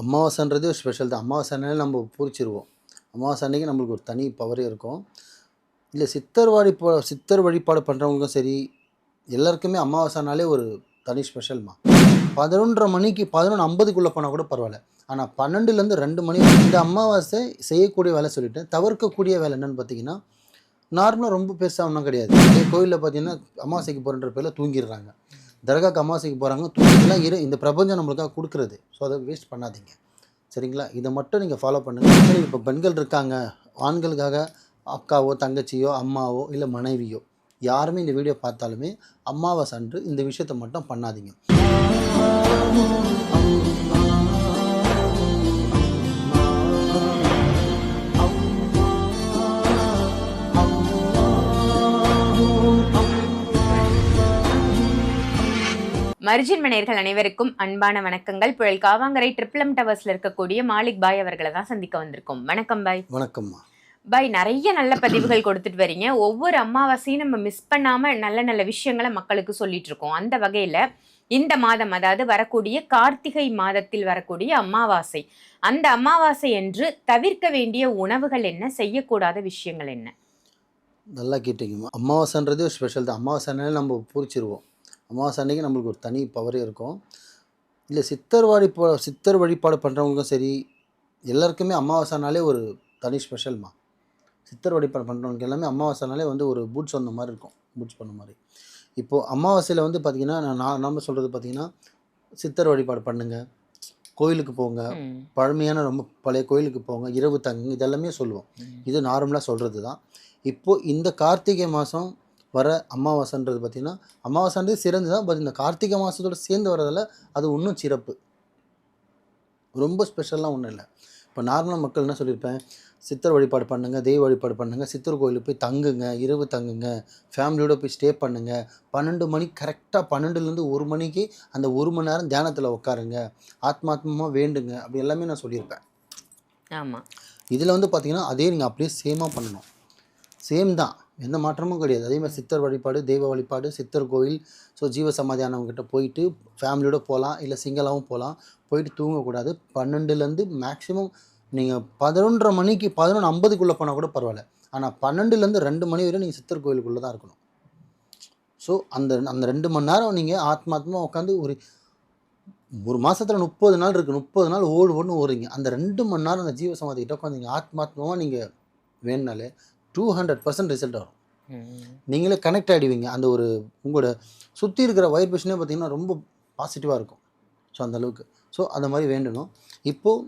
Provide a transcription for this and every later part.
அமாவாசைன்றதே ஒரு ஸ்பெஷல் தான். அமாவாசைனாலே நம்ம பூரிச்சிருவோம். அமாவாசை அன்னைக்கு நம்மளுக்கு ஒரு தனி பவரே இருக்கும். இல்லை சித்தர் வழிபா சித்தர் வழிபாடு பண்ணுறவங்களுக்கும் சரி எல்லாருக்குமே அமாவாசைனாலே ஒரு தனி ஸ்பெஷல்மா பதினொன்றரை மணிக்கு பதினொன்று ஐம்பதுக்குள்ளே போனால் கூட பரவாயில்ல. ஆனால் பன்னெண்டுலேருந்து ரெண்டு மணி வரைக்கும் இந்த அமாவாசை செய்யக்கூடிய வேலை சொல்லிட்டேன். தவிர்க்கக்கூடிய வேலை என்னென்னு பார்த்தீங்கன்னா நார்மலாக ரொம்ப பெருசாக ஒன்றும் கிடையாது. இதே கோயிலில் பார்த்தீங்கன்னா அமாவாசைக்கு போகிறன்ற பேரில் தூங்கிடுறாங்க. தர்காக்கு கமாசிக்கு போகிறாங்க தூங்கிலாம் இரு இந்த பிரபஞ்சம் நம்மளுக்காக கொடுக்குறது. ஸோ அதை வேஸ்ட் பண்ணாதீங்க. சரிங்களா? இதை மட்டும் நீங்கள் ஃபாலோ பண்ணுங்கள் இப்போ பெண்கள் இருக்காங்க. ஆண்களுக்காக அக்காவோ தங்கச்சியோ அம்மாவோ இல்லை மனைவியோ யாருமே இந்த வீடியோ பார்த்தாலுமே அம்மாவை சன்று இந்த விஷயத்தை மட்டும் பண்ணாதீங்க. மர்ஜின் மனையர்கள் அனைவருக்கும் அன்பான வணக்கங்கள். புயல் காவாங்கரை ட்ரிப்ளம் டவர்ஸ்ல இருக்கக்கூடிய மாலிக் பாய் அவர்களை தான் சந்திக்க வந்திருக்கோம். வணக்கம் பாய். வணக்கம்மா. பாய் நிறைய நல்ல பதிவுகள் கொடுத்துட்டு வரீங்க. ஒவ்வொரு அமாவாசையும் நம்ம மிஸ் பண்ணாம நல்ல நல்ல விஷயங்களை மக்களுக்கு சொல்லிட்டு இருக்கோம். அந்த வகையில இந்த மாதம் அதாவது வரக்கூடிய கார்த்திகை மாதத்தில் வரக்கூடிய அமாவாசை. அந்த அமாவாசை என்று தவிர்க்க வேண்டிய உணவுகள் என்ன? செய்யக்கூடாத விஷயங்கள் என்ன? நல்லா கேட்டீங்கம்மா. அமாவாசைன்றதே ஸ்பெஷல் தான். அமாவாசைனாலே நம்ம பூரிச்சிருவோம். அமாவாசை அன்னைக்கு நம்மளுக்கு ஒரு தனி பவரே இருக்கும். இல்லை சித்தர் வழிபா சித்தர் வழிபாடு பண்ணுறவங்களுக்கும் சரி எல்லாருக்குமே அமாவாசைனாலே ஒரு தனி ஸ்பெஷல்மா சித்தர் வழிபாடு பண்ணுறவங்களுக்கு எல்லாமே அமாவாசைனாலே வந்து ஒரு பூட்ஸ் வந்த மாதிரி இருக்கும். பூட்ஸ் பண்ண மாதிரி. இப்போது அமாவாசையில் வந்து பார்த்திங்கன்னா நான் நான் நம்ம சொல்கிறது பார்த்திங்கன்னா சித்தர் வழிபாடு பண்ணுங்கள் கோயிலுக்கு போங்க. பழமையான ரொம்ப பழைய கோயிலுக்கு போங்க. இரவு தங்குங்க. இதெல்லாமே சொல்லுவோம். இது நார்மலாக சொல்கிறது தான் இப்போது இந்த கார்த்திகை மாதம் வர அமாவாசைன்றது பார்த்திங்கன்னா அமாவாசைன்றது சிறந்து தான். பட் இந்த கார்த்திகை மாதத்தோட சேர்ந்து வரதில் அது இன்னும் சிறப்பு. ரொம்ப ஸ்பெஷல்லாம் ஒன்றும் இல்லை. இப்போ நார்மலாக மக்கள் என்ன சொல்லியிருப்பேன்? சித்தர் வழிபாடு பண்ணுங்கள் தெய்வ வழிபாடு பண்ணுங்கள் சித்தர் கோயிலுக்கு போய் தங்குங்க இரவு தங்குங்க ஃபேமிலியோட போய் ஸ்டே பண்ணுங்கள் பன்னெண்டு மணி கரெக்டாக பன்னெண்டுலேருந்து ஒரு மணிக்கு அந்த ஒரு மணி நேரம் தியானத்தில் உட்காருங்க ஆத்மாத்மமாக வேண்டுங்க. அப்படி எல்லாமே நான் சொல்லியிருப்பேன். ஆமா. இதில் வந்து பார்த்தீங்கன்னா அதே நீங்கள் அப்படியே சேமாக பண்ணணும். சேம் தான். எந்த மாற்றமும் கிடையாது. அதே மாதிரி சித்தர் வழிபாடு தெய்வ வழிபாடு சித்தர் கோயில் ஸோ ஜீவ சமாதியானவங்ககிட்ட போயிட்டு ஃபேமிலியோட போகலாம் இல்லை சிங்களாகவும் போகலாம் போயிட்டு தூங்கக்கூடாது. பன்னெண்டுலேருந்து மேக்ஸிமம் நீங்கள் பதினொன்றரை மணிக்கு பதினொன்று ஐம்பதுக்குள்ளே போனால் கூட பரவாயில்ல. ஆனால் பன்னெண்டுலேருந்து ரெண்டு மணி வரை நீங்கள் சித்தர் கோயிலுக்குள்ளே தான் இருக்கணும். ஸோ அந்த அந்த ரெண்டு மணி நேரம் நீங்கள் ஆத்மாத்மா உட்காந்து ஒரு ஒரு மாதத்தில் முப்பது நாள் இருக்குது முப்பது நாள் ஓடு ஓடுன்னு ஓடுறீங்க. அந்த ரெண்டு மணி நேரம் அந்த ஜீவ சமாதிக்கிட்ட உட்காந்து நீங்கள் ஆத்மாத்மாவாக நீங்கள் வேணுனாலே டூ ஹண்ட்ரட் பர்சன்ட் ரிசல்ட் வரும். நீங்களே கனெக்ட் ஆகிடுவீங்க அந்த ஒரு உங்களோட சுற்றி இருக்கிற வைப்ரேஷனே பார்த்தீங்கன்னா ரொம்ப பாசிட்டிவாக இருக்கும். ஸோ அந்த அளவுக்கு. ஸோ அந்த மாதிரி வேண்டணும். இப்போது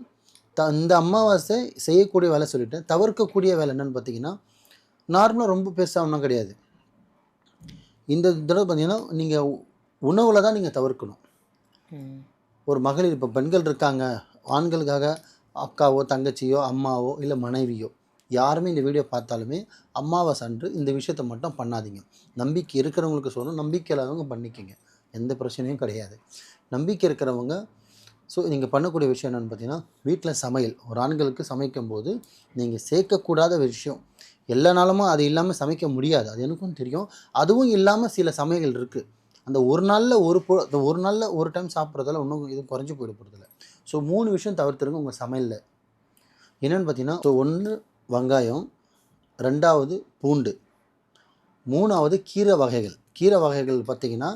த இந்த அமாவாசை செய்யக்கூடிய வேலை சொல்லிட்டேன் தவிர்க்கக்கூடிய வேலை என்னன்னு பார்த்தீங்கன்னா நார்மலாக ரொம்ப பெருசாக ஒன்றும் கிடையாது. இந்த தடவை பார்த்தீங்கன்னா நீங்கள் உணவில் தான் நீங்கள் தவிர்க்கணும். ஒரு மகளிர் இப்போ பெண்கள் இருக்காங்க. ஆண்களுக்காக அக்காவோ தங்கச்சியோ அம்மாவோ இல்லை மனைவியோ யாருமே இந்த வீடியோ பார்த்தாலுமே அம்மாவை அன்று இந்த விஷயத்தை மட்டும் பண்ணாதீங்க. நம்பிக்கை இருக்கிறவங்களுக்கு சொல்லணும். நம்பிக்கை இல்லாதவங்க பண்ணிக்கங்க. எந்த பிரச்சனையும் கிடையாது. நம்பிக்கை இருக்கிறவங்க ஸோ நீங்கள் பண்ணக்கூடிய விஷயம் என்னென்னு பார்த்தீங்கன்னா வீட்டில் சமையல். ஒரு ஆண்களுக்கு சமைக்கும் போது நீங்கள் சேர்க்கக்கூடாத விஷயம். எல்லா நாளுமும் அது இல்லாமல் சமைக்க முடியாது. அது எனக்கும் தெரியும். அதுவும் இல்லாமல் சில சமையல் இருக்குது அந்த ஒரு நாளில் ஒரு பொ அந்த ஒரு நாளில் ஒரு டைம் சாப்பிட்றதால ஒன்றும் இது குறைஞ்சி போயிட போகிறதில்ல ஸோ மூணு விஷயம் தவிர்த்துருங்க உங்கள் சமையலில். என்னென்னு பார்த்தீங்கன்னா ஸோ ஒன்று வெங்காயம் ரெண்டாவது பூண்டு மூணாவது கீரை வகைகள். கீரை வகைகள் பார்த்தீங்கன்னா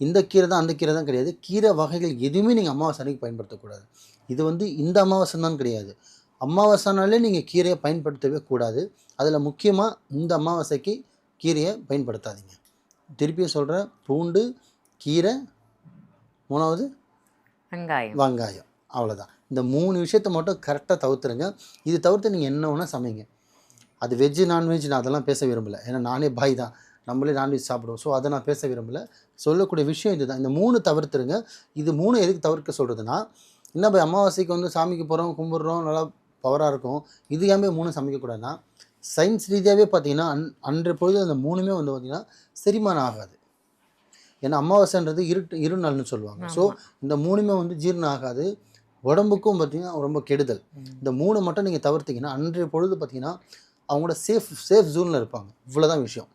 இந்த கீரை தான் அந்த கீரை தான் கிடையாது. கீரை வகைகள் எதுவுமே நீங்கள் அமாவாசை அன்னைக்கு பயன்படுத்தக்கூடாது. இது வந்து இந்த அமாவாசை தான் கிடையாது. அமாவாசைனாலே நீங்கள் கீரையை பயன்படுத்தவே கூடாது. அதில் முக்கியமாக இந்த அமாவாசைக்கு கீரையை பயன்படுத்தாதீங்க. திருப்பியும் சொல்கிறேன் பூண்டு கீரை மூணாவது வெங்காயம். வெங்காயம். அவ்வளோதான் இந்த மூணு விஷயத்த மட்டும் கரெக்டாக தவிர்த்துருங்க. இது தவிர்த்து நீங்கள் என்ன வேணால் சமைங்க. அது வெஜ்ஜு நான்வெஜ் நான் அதெல்லாம் பேச விரும்பல. ஏன்னா நானே பாய் தான். நம்மளே நான்வெஜ் சாப்பிடுவோம். ஸோ அதை நான் பேச விரும்பல. சொல்லக்கூடிய விஷயம் இதுதான். இந்த மூணு தவிர்த்துருங்க. இது மூணு எதுக்கு தவிர்க்க சொல்கிறதுனா என்ன போய் அமாவாசைக்கு வந்து சாமிக்கு போகிறோம் கும்பிட்றோம் நல்லா பவராக இருக்கும். இது ஏன் மூணு சமைக்கக்கூடாதுன்னா சயின்ஸ் ரீதியாகவே பார்த்தீங்கன்னா அன் அன்றைய பொழுது அந்த மூணுமே வந்து பார்த்திங்கன்னா செரிமானம் ஆகாது. ஏன்னா அமாவாசைன்றது இருட்டு இருநாள்னு சொல்லுவாங்க. ஸோ. இந்த மூணுமே வந்து ஜீரணம் ஆகாது. உடம்புக்கும் பார்த்தீங்கன்னா ரொம்ப கெடுதல். இந்த மூணு மட்டும் நீங்கள் தவிர்த்தீங்கன்னா அன்றைய பொழுது பார்த்தீங்கன்னா அவங்களோட சேஃப் சேஃப் ஜோனில் இருப்பாங்க. இவ்வளோதான் விஷயம்.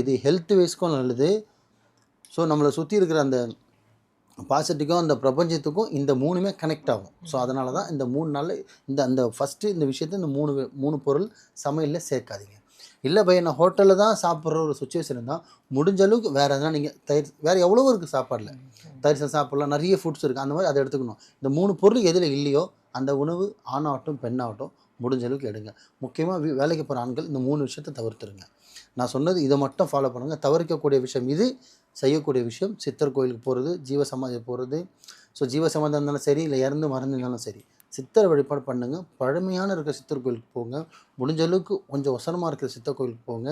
இது ஹெல்த் வைஸ்க்கும் நல்லது. ஸோ நம்மளை சுற்றி இருக்கிற அந்த பாசிட்டிவ்க்கும் அந்த பிரபஞ்சத்துக்கும் இந்த மூணுமே கனெக்ட் ஆகும். ஸோ அதனால தான் இந்த மூணு நாளில் இந்த அந்த ஃபஸ்ட்டு இந்த விஷயத்தை இந்த மூணு மூணு பொருள் சமையலில் சேர்க்காதீங்க. இல்லை பையன் நான் ஹோட்டலில் தான் சாப்பிட்ற ஒரு சுச்சுவேஷன் இருந்தால் முடிஞ்ச அளவுக்கு வேறு எதனா நீங்கள் தயிர் வேறு எவ்வளவோ இருக்குது சாப்பாடில். தயிர் சாதம் சாப்பிட்லாம் நிறைய ஃபுட்ஸ் இருக்குது அந்த மாதிரி அதை எடுத்துக்கணும். இந்த மூணு பொருள் எதில் இல்லையோ அந்த உணவு ஆணாகட்டும் பெண்ணாகட்டும் முடிஞ்ச அளவுக்கு எடுங்க. முக்கியமாக வேலைக்கு போகிற ஆண்கள் இந்த மூணு விஷயத்தை தவிர்த்துருங்க. நான் சொன்னது இதை மட்டும் ஃபாலோ பண்ணுங்கள் தவிர்க்கக்கூடிய விஷயம் இது. செய்யக்கூடிய விஷயம் சித்தர் கோயிலுக்கு போகிறது ஜீவ சமாதி போகிறது ஸோ ஜீவ சமாதி இருந்தாலும் சரி இல்லை இறந்து மறந்துருந்தாலும் சரி. சித்தரை வழிபாடு பண்ணுங்கள் பழமையான இருக்கிற சித்தர் கோயிலுக்கு போங்க. முடிஞ்ச அளவுக்கு கொஞ்சம் ஒசரமாக இருக்கிற சித்தர் கோயிலுக்கு போங்க.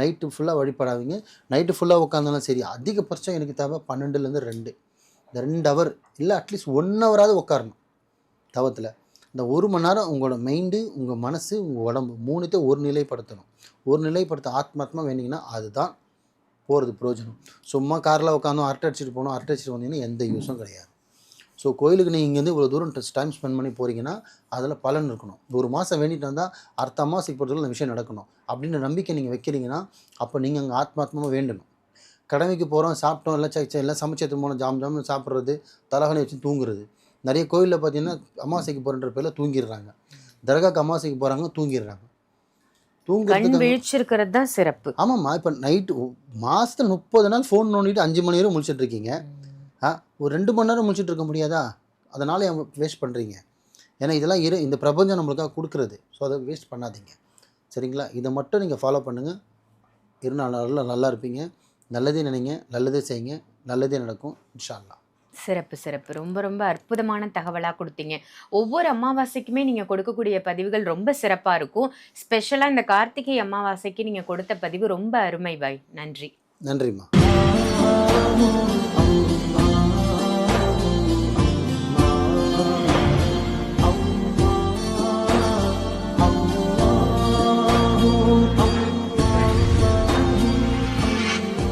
நைட்டு ஃபுல்லாக வழிபடாதீங்க. நைட்டு ஃபுல்லாக உட்காந்தாலும் சரி அதிகபட்சம் எனக்கு தேவை பன்னெண்டுலேருந்து ரெண்டு. இந்த ரெண்டு ஹவர் இல்லை அட்லீஸ்ட் ஒன் ஹவராவது உட்காரணும். தவத்தில். இந்த ஒரு மணி நேரம் உங்களோட மைண்டு உங்கள் மனசு உங்கள் உடம்பு மூணுத்தையும் ஒரு நிலைப்படுத்தணும். ஒரு நிலைப்படுத்த ஆத்மாத்மா வேண்டிங்கன்னா அதுதான் போகிறது பிரயோஜனம். சும்மா காரில் உட்காந்தோம் அரட்டை அடிச்சுட்டு போனோம் அரட்டை அடிச்சுட்டு வந்தீங்கன்னா எந்த யூஸும் கிடையாது. ஸோ கோயிலுக்கு நீங்கள் இங்கேருந்து இவ்வளோ தூரம் டைம் ஸ்பெண்ட் பண்ணி போகிறீங்கன்னா அதில் பலன் இருக்கணும். ஒரு மாதம் வேண்டிட்டு வந்தால் அடுத்த அமாவாசைக்கு பொறுத்தவரை இந்த விஷயம் நடக்கணும். அப்படின்னு நம்பிக்கை நீங்கள் வைக்கிறீங்கன்னா அப்போ நீங்கள் அங்கே ஆத்மாத்மாவை வேண்டணும். கடமைக்கு போகிறோம் சாப்பிட்டோம் எல்லாம் சே எல்லாம் சமைச்சது போனோம் ஜாம் ஜாம்னு சாப்பிட்றது தலகாணி வச்சு தூங்குறது. நிறைய கோயிலில் பார்த்தீங்கன்னா அமாவாசைக்கு போகிறன்ற பேரில் தூங்கிடுறாங்க. தர்காக்கு அமாவாசைக்கு போகிறாங்க தூங்கிடுறாங்க. கண் தூங்குறதுக்கு விழிச்சிருக்கிறது தான் சிறப்பு. ஆமாம்மா இப்போ நைட்டு மாதத்தில் முப்பது நாள் ஃபோன் நோண்டிட்டு அஞ்சு மணி நேரம் முழிச்சிட்டு இருக்கீங்க. ஒரு ரெண்டு மணி நேரம் முழிச்சிட்டு இருக்க முடியாதா? அதனால் வேஸ்ட் பண்ணுறீங்க ஏன்னா இதெல்லாம் இரு இந்த பிரபஞ்சம் நம்மளுக்காக கொடுக்குறது. ஸோ அதை வேஸ்ட் பண்ணாதீங்க. சரிங்களா? இதை மட்டும் நீங்கள் ஃபாலோ பண்ணுங்கள் இரு நாள் நல்லா நல்லா இருப்பீங்க. நல்லதே நினைங்க நல்லதே செய்யுங்க நல்லதே நடக்கும் இன்ஷா அல்லாஹ் சிறப்பு சிறப்பு. ரொம்ப ரொம்ப அற்புதமான தகவலாக கொடுத்தீங்க. ஒவ்வொரு அமாவாசைக்குமே நீங்கள் கொடுக்கக்கூடிய பதிவுகள் ரொம்ப சிறப்பாக இருக்கும். ஸ்பெஷலாக இந்த கார்த்திகை அமாவாசைக்கு நீங்கள் கொடுத்த பதிவு ரொம்ப அருமை பாய். நன்றி. நன்றிம்மா.